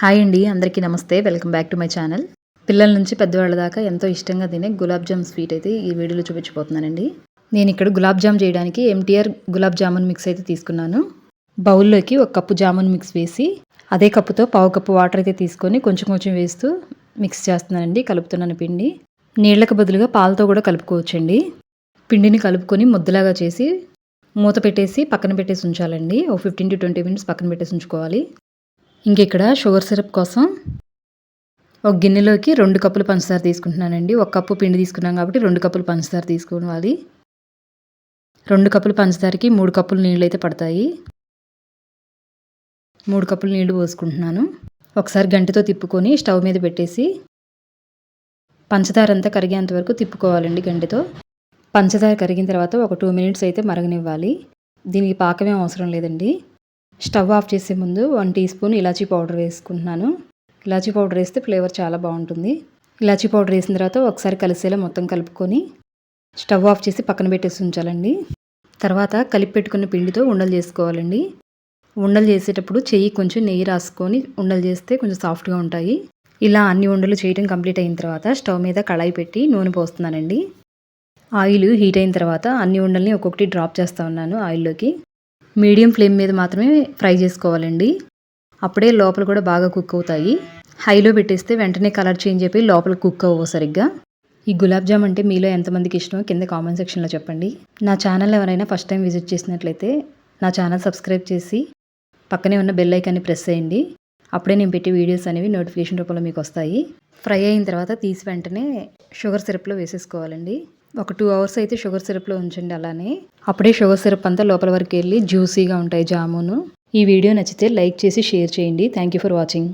Hi అండి అందరికీ నమస్తే. Welcome back to my channel. పిల్లల నుంచి పెద్దవాళ్ళ దాకా ఎంతో ఇష్టంగా తినే గులాబ్ జామ్ స్వీట్ అయితే ఈ వీడియోలో చూపించబోతున్నానండి. నేను ఇక్కడ గులాబ్ జామ్ చేయడానికి ఎంటీఆర్ గులాబ్ జామున్ మిక్స్ అయితే తీసుకున్నాను. బౌల్లోకి ఒక కప్పు జామున్ మిక్స్ వేసి అదే కప్పుతో పావు కప్పు వాటర్ అయితే తీసుకొని కొంచెం కొంచెం వేస్తూ మిక్స్ చేస్తున్నానండి కలుపుతున్నాను పిండి. నీళ్ళకు బదులుగా పాలతో కూడా కలుపుకోవచ్చండి. పిండిని కలుపుకొని ముద్దలాగా చేసి మూత పెట్టేసి పక్కన పెట్టేసి ఉంచాలండి. ఒక ఫిఫ్టీన్ టు ట్వంటీ మినిట్స్ పక్కన పెట్టేసి ఉంచుకోవాలి. ఇంక ఇక్కడ షుగర్ సిరప్ కోసం ఒక గిన్నెలోకి రెండు కప్పులు పంచదార తీసుకుంటున్నానండి. ఒక కప్పు పిండి తీసుకున్నాం కాబట్టి రెండు కప్పులు పంచదార తీసుకోవాలి. రెండు కప్పులు పంచదారకి మూడు కప్పులు నీళ్ళు అయితే పడతాయి. మూడు కప్పులు నీళ్ళు పోసుకుంటున్నాను. ఒకసారి గంటతో తిప్పుకొని స్టవ్ మీద పెట్టేసి పంచదార అంతా కరిగేంత వరకు తిప్పుకోవాలండి గంటతో. పంచదార కరిగిన తర్వాత ఒక టూ మినిట్స్ అయితే మరగనివ్వాలి. దీనికి పాకమే అవసరం లేదండి. స్టవ్ ఆఫ్ చేసే ముందు వన్ టీ స్పూన్ ఇలాచీ పౌడర్ వేసుకుంటున్నాను. ఇలాచీ పౌడర్ వేస్తే ఫ్లేవర్ చాలా బాగుంటుంది. ఇలాచీ పౌడర్ వేసిన తర్వాత ఒకసారి కలిసేలా మొత్తం కలుపుకొని స్టవ్ ఆఫ్ చేసి పక్కన పెట్టేసి ఉంచాలండి. తర్వాత కలిపి పెట్టుకున్న పిండితో ఉండలు చేసుకోవాలండి. ఉండలు చేసేటప్పుడు చెయ్యి కొంచెం నెయ్యి రాసుకొని ఉండలు చేస్తే కొంచెం సాఫ్ట్గా ఉంటాయి. ఇలా అన్ని ఉండలు చేయడం కంప్లీట్ అయిన తర్వాత స్టవ్ మీద కళాయి పెట్టి నూనె పోస్తున్నానండి. ఆయిల్ హీట్ అయిన తర్వాత అన్ని ఉండల్ని ఒక్కొక్కటి డ్రాప్ చేస్తూ ఉన్నాను ఆయిల్లోకి. మీడియం ఫ్లేమ్ మీద మాత్రమే ఫ్రై చేసుకోవాలండి. అప్పుడే లోపల కూడా బాగా కుక్ అవుతాయి. హైలో పెట్టేస్తే వెంటనే కలర్ చేంజ్ అయిపోయి లోపల కుక్ అవ్వవు సరిగ్గా. ఈ గులాబ్ జామ్ అంటే మీలో ఎంతమందికి ఇష్టమో కింద కామెంట్ సెక్షన్లో చెప్పండి. నా ఛానల్ ఎవరైనా ఫస్ట్ టైం విజిట్ చేసినట్లయితే నా ఛానల్ సబ్స్క్రైబ్ చేసి పక్కనే ఉన్న బెల్ ఐకాన్ని ప్రెస్ చేయండి. అప్పుడే నేను పెట్టే వీడియోస్ అనేవి నోటిఫికేషన్ రూపంలో మీకు వస్తాయి. ఫ్రై అయిన తర్వాత తీసి వెంటనే షుగర్ సిరప్లో వేసేసుకోవాలండి. ఒక టూ అవర్స్ అయితే షుగర్ సిరప్లో ఉంచండి అలానే. అప్పుడే షుగర్ సిరప్ అంతా లోపల వరకు వెళ్ళి జ్యూసీగా ఉంటాయి జామును. ఈ వీడియో నచ్చితే లైక్ చేసి షేర్ చేయండి. Thank you for watching